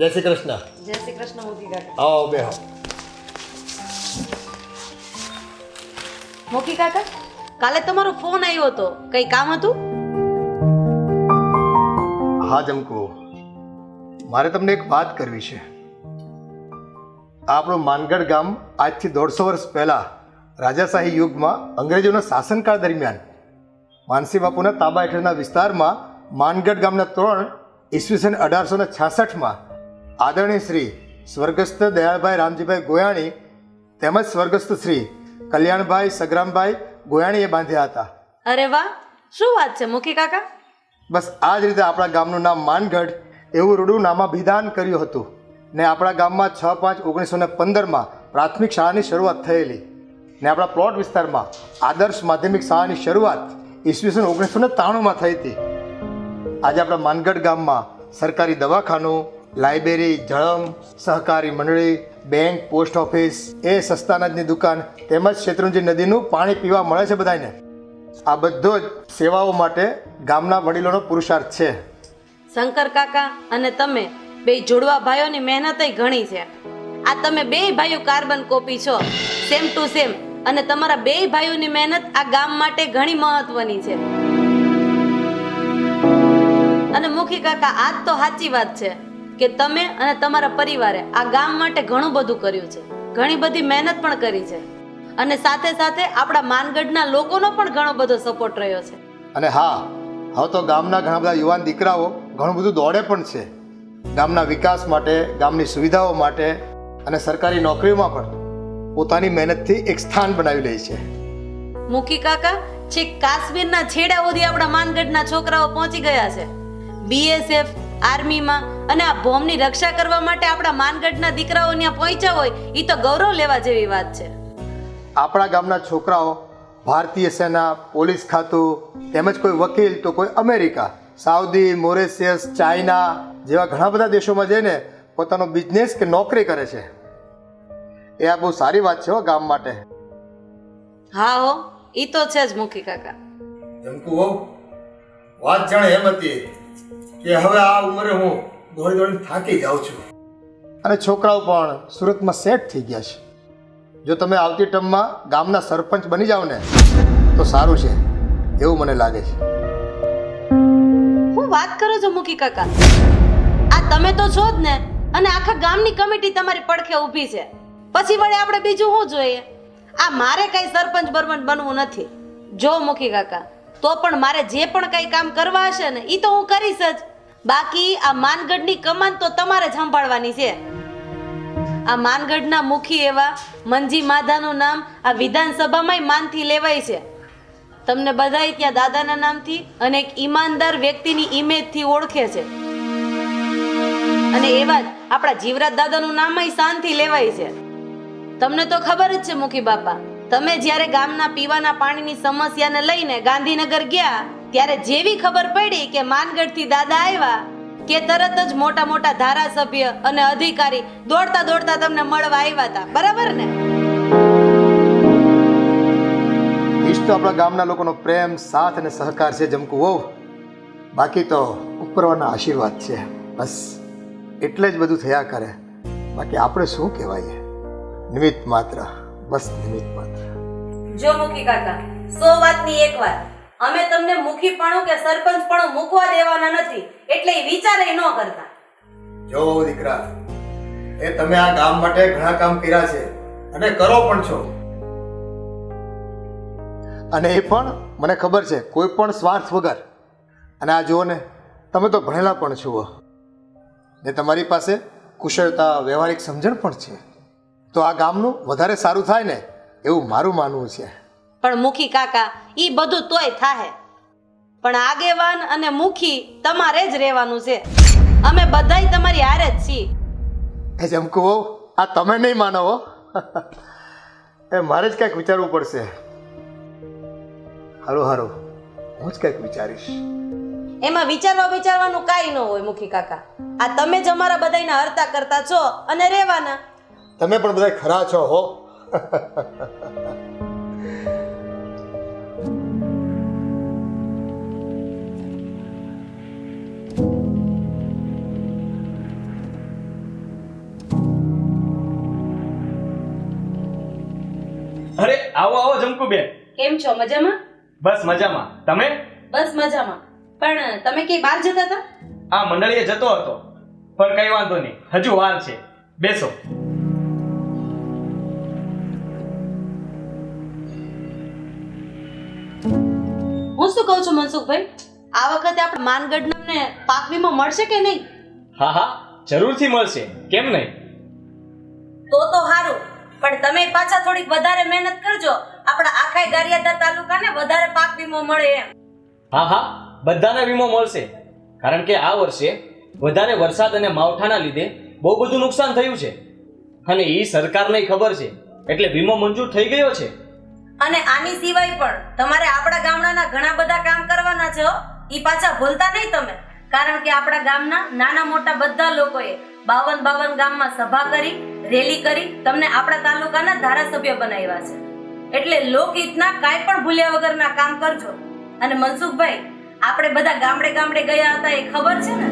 જય શ્રી કૃષ્ણ. જય શ્રી કૃષ્ણ મોતી કાકા. આવો આવો. બેહો મોકી કાકા કાલે તમારો ફોન આવ્યો હતો. કઈ કામ હતું? હા જમકુ. મારે તમને એક વાત કરવી છે. આપણું માનગઢ ગામ આજથી દોઢસો વર્ષ પહેલાં રાજાશાહી યુગમાં અંગ્રેજોના શાસનકાળ દરમિયાન માનસી બાપુના તાબા હેઠળના વિસ્તારમાં માનગઢ ગામના ત્રણ ઈસવીસન અઢારસો ને છાસઠમાં આદરણીય શ્રી સ્વર્ગસ્થ દયાળભાઈ રામજીભાઈ ગોયાણી તેમજ સ્વર્ગસ્થ શ્રી કલ્યાણભાઈ સગ્રામભાઈ ગોયાણીએ બાંધ્યા હતા. અરે વાહ શું વાત છે મુખી કાકા? બસ આ જ રીતે આપણા ગામનું નામ માનગઢ એવું રૂડું નામાભિધાન કર્યું હતું ને આપણા ગામમાં છ પાંચ ઓગણીસો ને પંદરમાં પ્રાથમિક શાળાની શરૂઆત થયેલી ને આપણા પ્લોટ વિસ્તારમાં આદર્શ માધ્યમિક શાળાની શરૂઆત ઈસવીસન ઓગણીસો ને ત્રાણુંમાં થઈ હતી. આજે આપણા માનગઢ ગામમાં સરકારી દવાખાનું લાઇબ્રેરી, જળમ, સહકારી મંડળી, બેંક, પોસ્ટ ઓફિસ એ સસ્તા અનાજની દુકાન તેમજ શેત્રુંજી નદીનું પાણી પીવા મળે છે બધાને આ બધો જ સેવાઓ માટે ગામના વડીલોનો પુરુષાર્થ છે. શંકર કાકા અને તમે બે જોડવા ભાઈઓની મહેનત ઘણી છે. આ તમે બે ભાઈઓ કાર્બન કોપી છો. સેમ ટુ સેમ અને તમારા બે ભાઈઓની મહેનત આ ગામ માટે ઘણી મહત્વની છે. અને મુખી કાકા આજ તો સાચી વાત છે. કે તમે અને તમારા પરિવારે આ ગામ માટે ઘણું બધું કર્યું છે. ઘણી બધી મહેનત પણ કરી છે. અને સાથે સાથે આપણા માનગઢના લોકોનો પણ ઘણો બધો સપોર્ટ રહ્યો છે. અને હા હવે તો ગામના ઘણા બધા યુવાન દીકરાઓ ઘણું બધું દોડે પણ છે. ગામના વિકાસ માટે ગામની સુવિધાઓ માટે અને સરકારી નોકરીઓમાં પણ પોતાની મહેનતથી એક સ્થાન બનાવી લે છે. મુખી કાકા છેક કાશ્મીરના છેડા સુધી આપણા માનગઢના છોકરાઓ પહોંચી ગયા છે. બીએસએફ આર્મીમાં. અને આ બોમ્બની રક્ષા કરવા માટે આપણા માનગઢના દીકરાઓ ત્યાં પહોંચ્યા હોય એ તો ગૌરવ લેવા જેવી વાત છે. આપણા ગામના છોકરાઓ ભારતીય સેના પોલીસ ખાતું તેમજ કોઈ વકીલ તો કોઈ અમેરિકા સાઉદી મોરેશિયસ ચાઇના જેવા ઘણા બધા દેશોમાં જઈને પોતાનો બિઝનેસ કે નોકરી કરે છે. એ આ બહુ સારી વાત છે હો ગામ માટે. હા હો એ તો છે જ મુખી કાકા. જમકુ વાત જાણે એમ હતી. કે હવે આ ઉંમરે હું દોડી દોડીને થાકી જાઉં છું. અને છોકરાઓ પણ સુરતમાં સેટ થઈ ગયા છે. જો તમે આવતી ટર્મમાં ગામના સરપંચ બની જાઓ ને તો સારું છે. એવું મને લાગે છે. હું વાત કરો છો મુખી કાકા. આ તમે તો છો જ ને અને આખા ગામની કમિટી તમારી પડખે ઊભી છે. પછી વળી આપણે બીજું શું જોઈએ? આ મારે કઈ સરપંચ બરપંચ બનવું નથી. જો મુખી કાકા તો પણ મારે જે પણ કઈ કામ કરવા હશે ને એ તો હું કરીશ જ. બાકી આ માનગઢની કમાન તો તમારે જ સંભાળવાની છે. આ માનગઢના મુખી એવા મંજી માધાનું નામ આ વિધાનસભામાંય માનથી લેવાય છે. તમને બધાય ત્યાં દાદાના નામથી અને એક ઈમાનદાર વ્યક્તિની ઇમેજથી ઓળખે છે. અને એવા જ આપણા જીવરાજ દાદાનું નામય શાંતિ લેવાય છે. તમને તો ખબર જ છે મુખી બાપા. તમે જ્યારે ગામના પીવાના પાણીની સમસ્યાને લઈને ગાંધીનગર ગયા, ત્યારે જેવી ખબર પડી કે માનગઢથી દાદા આવ્યા, કે તરત જ મોટા મોટા ધારાસભ્ય અને અધિકારી દોડતા દોડતા તમને મળવા આવ્યા હતા. બરાબર ને? ઈશ આપણા ગામના લોકોનો પ્રેમ, સાથ અને સહકાર છે જમકુ. વહુ બાકી તો ઉપરવાના આશીર્વાદ છે. બસ, એટલે જ બધું થયા કરે. બાકી આપણે શું કહેવાય? નિમિત્ત માત્ર. બસ નિમિત્ત માત્ર. જો મુખી કાકા સો વાતની એક વાત. અમે તમને મુખીપણું કે સરપંચપણું મૂકવા દેવાના નથી એટલે એ વિચારે ન કરતા. જો દીકરા એ તમે આ ગામ માટે ઘણા કામ કર્યા છે અને કરો પણ છો. અને એ પણ મને ખબર છે કોઈ પણ સ્વાર્થ વગર. અને આ જુઓ ને તમે તો ભણેલા પણ છો. ને તમારી પાસે કુશળતા વ્યવહારિક સમજણ પણ છે. તો આ ગામનું વધારે સારું થાય ને એવું મારું માનવું છે. પણ મુખી કાકા ઈ બધું તોય થાહે. પણ આગેવાન અને મુખી તમારે જ રહેવાનું છે. અમે બધાય તમારી હારે જ છીએ. એ જમકુ વહુ આ તમે નહીં માનો હો. એ મારે જ કંઈક વિચારવું પડશે. હારું હારું. હું જ કંઈક વિચારીશ. એમાં વિચારવા વિચારવાનું કાંઈ ન હોય મુખી કાકા. આ તમે જ અમારા બધાયના હરતા કરતા છો અને રહેવાના. તમે પણ બધા ખરા છો હો. અરે આવો આવો જમકુબેન. કેમ છો? મજામાં? બસ મજામાં. તમે? બસ મજામાં. પણ તમે કે બહાર જતા હતા? આ મંડળીએ જતો હતો. પણ કઈ વાંધો નહીં. હજુ વાર છે. બેસો. કહું છું મનસુખભાઈ? આ વખતે આપણે માનગઢને પાક વીમો મળશે કે નહીં? હા હા જરૂરથી મળશે. કેમ નહીં? તો તો સારું પણ તમે પાછા થોડીક વધારે મહેનત કરજો. આપણા આખાય ગારિયાદા તાલુકાને વધારે પાક વીમો મળે એમ. હા હા બધાને વીમો મળશે. કારણ કે આ વર્ષે વધારે વરસાદ અને માવઠાના લીધે બહુ બધું નુકસાન થયું છે. અને એ સરકારને ખબર છે. એટલે વીમો મંજૂર થઈ ગયો છે. અને આની સિવાય પણ તમારે આપણા ગામડાના ઘણા બધા કામ કરવાના છે એ પાછા ભૂલતા નહીં તમે. કારણ કે આપણા ગામના નાના મોટા બધા લોકોએ બાવન બાવન ગામમાં સભા કરી, રેલી કરી, તમને આપણા તાલુકાના ધારાસભ્ય બનાવ્યા છે. એટલે લોકહિતના કાંઈ પણ ભૂલ્યા વગરના કામ કરજો. અને મનસુખભાઈ, આપણે બધા ગામડે ગામડે ગયા હતા એ ખબર છે ને?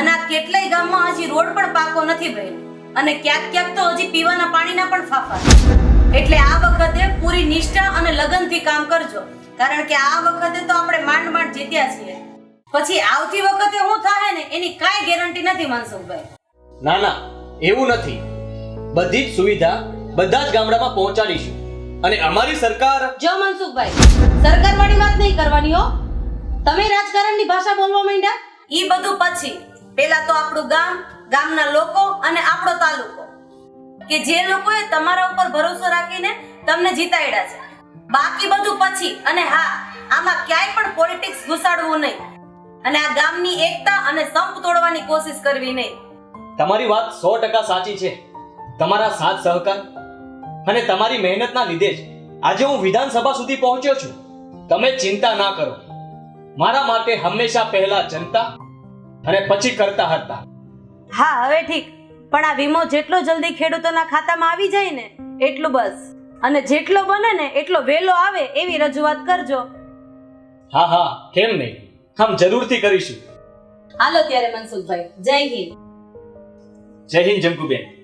અને આ કેટલાય ગામમાં હજી રોડ પણ પાકો નથી ભાઈ અને ક્યાંક ક્યાંક તો હજી પીવાના પાણીના પણ ફાફા. એટલે આ વખતે પૂરી નિષ્ઠા અને લગનથી કામ કરજો. કારણ કે આ વખતે તો આપણે માંડ માંડ જીત્યા છીએ. પછી આવતી વખતે હું થાય ને એની કાંઈ ગેરંટી નથી મનસુખભાઈ. ના ના એવું નથી. બધી જ સુવિધા બધા જ ગામડામાં પહોંચાડીશું. અને અમારી સરકાર જો મનસુખભાઈ સરકાર વાળી વાત નહીં કરવાની હો. તમે રાજકારણની ભાષા બોલવા માંડ્યા? ઈ બધું પછી. પેલા તો આપણું ગામ ગામના લોકો અને આપણો તાલુકો. કે જે લોકોએ તમારા ઉપર ભરોસો રાખીને તમને જીતાડ્યા છે. બાકી બધું પછી અને હા આમાં ક્યાંય પણ પોલિટિક્સ ઘુસાડવું નહીં. અને આ ગામની એકતા અને સંપ તોડવાની કોશિશ કરવી નહીં. તમારી વાત સો ટકા સાચી છે. તમારા સાથ સહકાર અને તમારી મહેનતના લીધે જ આજે હું વિધાનસભા સુધી પહોંચ્યો છું. તમે ચિંતા ના કરો. મારા માટે હંમેશા પહેલા જનતા અને પછી કરતા હતા હા હવે ઠીક. પણ આ વીમો જેટલો જલ્દી ખેડૂતોના ખાતામાં આવી જાય ને એટલું બસ. અને જેટલો બને ને એટલો વહેલો આવે એવી રજૂઆત કરજો. હા હા કેમ નહીં? હમ જરૂરથી કરીશું. હાલો ત્યારે મનસુખભાઈ જય હિન્દ. જય હિન્દ જંકુબેન.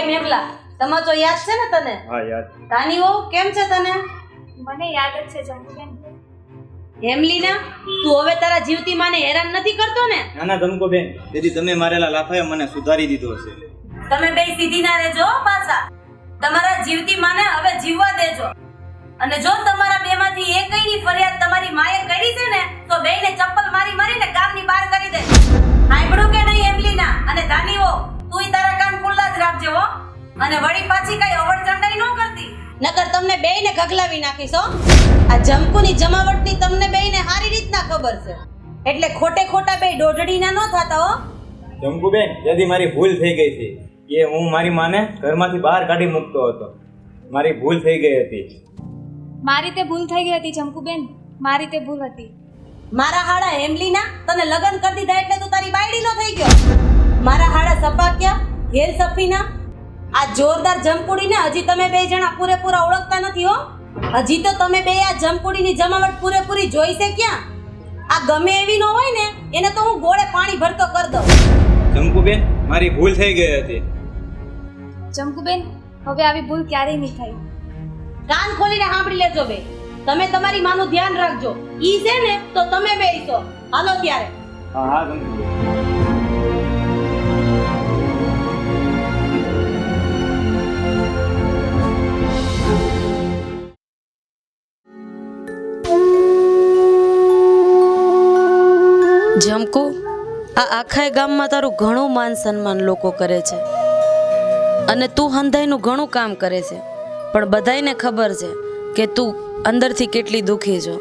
કેમ એમલા તમાચો યાદ છે ને તને? હા યાદ. તાની વહુ કેમ છે તને? મને યાદ જ છે જંકબેન હેમલીના તું હવે તારા જીવતી માને હેરાન નથી કરતો ને? ના ના ધમકો બેન. તેથી તમે મારેલા લાફાએ મને સુધારી દીધો છે તમે બે સીધી ના રહેજો પાછા. તમારા જીવતી માને હવે જીવવા દેજો. અને જો તમારા બેમાંથી એકયની ફરિયાદ તમારી માએ કરી છે ને તો બેયને ચપ્પલ મારી મારીને કામની બહાર કરી દે. સાંભળ્યું કે નહીં એમલીના અને ધાનીઓ તુંય તારા કાન ખુલ્લા જ રાખજો હો. અને વળી પાછી કઈ અવળ ચંડાઈ ન કરતી. નકર તમને બેયને ગગલાવી નાખીશ હો. આ જમકુની જમાવટની તમને બેયને સારી રીતના ખબર છે. એટલે ખોટે ખોટા બે દોઢડીના ન થતા હો. ધમકુ બેન તેથી મારી ભૂલ થઈ ગઈ હતી. કે હું મારી માને ઘરમાંથી બહાર કાઢી મૂકતો હતો. મારી ભૂલ થઈ ગઈ હતી. મારી તે ભૂલ થઈ ગઈ હતી જંકુબેન મારી તે ભૂલ હતી. મારા હાડા હેમલીના તને લગ્ન કરી દીધા એટલે તું તારી બાયડીનો થઈ ગયો. મારા હાડા સપાક્યા હેલ સફીના? આ જોરદાર જમકુડીને હજી તમે બે જણા પૂરેપૂરા ઓળખતા નથી હો. હજી તો તમે બે આ જમકુડીની જમાવટ પૂરેપૂરી જોઈ છે ક્યાં? આ ગમે એવી ન હોય ને એને તો હું ગોળે પાણી ભરતો કર દઉં. ધમકુ મારી ભૂલ થઈ ગઈ હતી. જમકુબેન હવે આવી ભૂલ ક્યારેય નહીં થાય. કાન ખોલીને સાંભળી લેજો બે. તમે તમારી માનું ધ્યાન રાખજો. ઈ છે ને તો તમે બે છો હાલો ત્યારે. હા હા જમકુબેન. આ આખાય ગામમાં તારું ઘણું માન સન્માન લોકો કરે છે. અને તું હંધાઈનું ઘણું કામ કરે છે. પણ બધાયને ખબર છે કે તું અંદરથી કેટલી દુઃખી છો.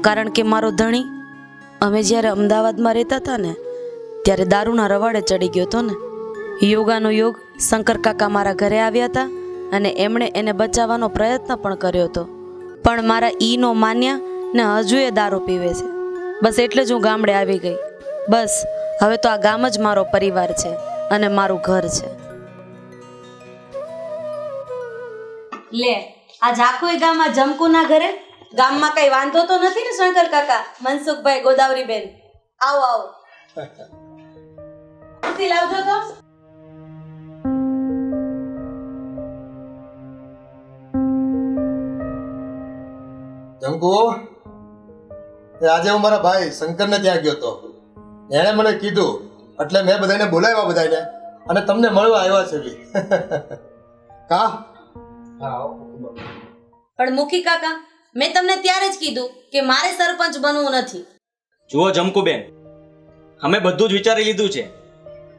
કારણ કે મારો ધણી, અમે જ્યારે અમદાવાદમાં રહેતા હતા ને, ત્યારે દારૂના રવાડે ચડી ગયો હતો ને. યોગાનો યોગ શંકર કાકા મારા ઘરે આવ્યા હતા અને એમણે એને બચાવવાનો પ્રયત્ન પણ કર્યો હતો. પણ મારા ઈનો માન્યા ને હજુ એ દારૂ પીવે છે. બસ એટલે જ હું ગામડે આવી ગઈ. બસ હવે તો આ ગામ જ મારો પરિવાર છે અને મારું ઘર છે. લે આ ઝાખોઈ ગામમાં જમકુના ઘરે? ગામમાં કઈ વાંધો તો નથી ને શંકર કાકા? મનસુખભાઈ ગોદાવરીબેન. આવો આવો. લાવજો તો. જમકુ? આજે હું મારા ભાઈ શંકરને ત્યાં ગયો હતો એણે મને કીધું એટલે મેં બધાને બોલાવ્યા બધાને અને તમને મળવા આવ્યા છે બી. કા? પણ મુખી કાકા મેં તમને ત્યારે જ કીધું કે મારે સરપંચ બનવું નથી. જુઓ જમકુબેન અમે બધું જ વિચારી લીધું છે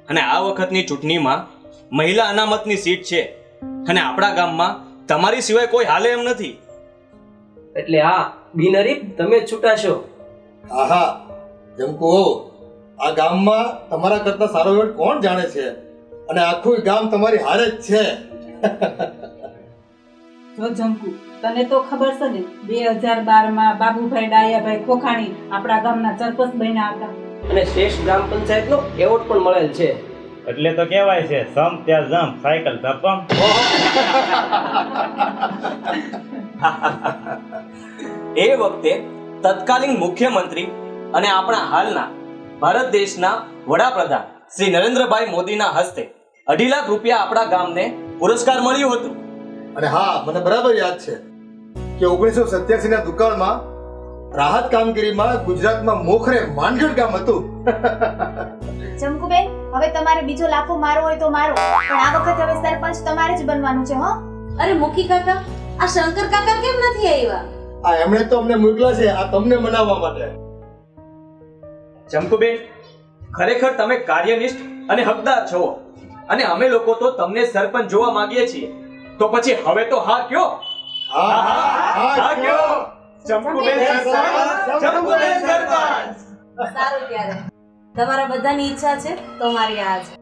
અને આ વખતની ચૂંટણીમાં મહિલા અનામતની સીટ છે અને આપણા ગામમાં તમારી સિવાય કોઈ હાલે એમ નથી. એટલે હા બિનહરીફ તમે જ છૂટાશો. આહા જમકુ. આ ગામમાં તમારા કરતા સારો એવો કોણ જાણે છે? અને આખું ગામ તમારી હારે જ છે. જો જંકુ તને તો ખબર છે ને બે હજાર બારમાં બાબુભાઈ ડાયાભાઈ ખોખાણી આપણા ગામના સરપંચ બન્યા હતા. અને શ્રેષ્ઠ ગ્રામ પંચાયતનો એવોર્ડ પણ મળેલ છે. એટલે તો કહેવાય છે સમ ત્યાં જમ સાયકલ ધપમ. એ વખતે તત્કાલીન મુખ્યમંત્રી અને આપણા હાલના ભારત દેશના વડાપ્રધાન શ્રી નરેન્દ્રભાઈ મોદીના હસ્તે અઢી લાખ રૂપિયા આપણા ગામને પુરસ્કાર મળ્યું હતું. અને હા મને બરાબર યાદ છે કે ઓગણીસો સત્યાસી ના દુકાળમાં રાહત કામગીરીમાં ગુજરાતમાં મોખરે માનગઢ ગામ હતું. જમકુબેન હવે તમારે બીજો લાફો મારો હોય તો મારો પણ આ વખતે હવે સરપંચ તમારે જ બનવાનું છે હો. અરે મુખી કાકા આ શંકર કાકા કેમ નથી આવ્યા? આ એમણે તો અમને મોકલા છે આ તમને મનાવવા માટે. જમકુબેન ખરેખર તમે કાર્યનિષ્ઠ અને હકદાર છો. અને અમે લોકો તો તમને સરપંચ જોવા માંગીએ છીએ. તો પછી હવે તો હા કયો? હા હા હા કયો? જમકુબેન સરપંચ. જમકુબેન સરપંચ. સારું ત્યારે. તમારા બધાની ઈચ્છા છે તો મારી આ છે.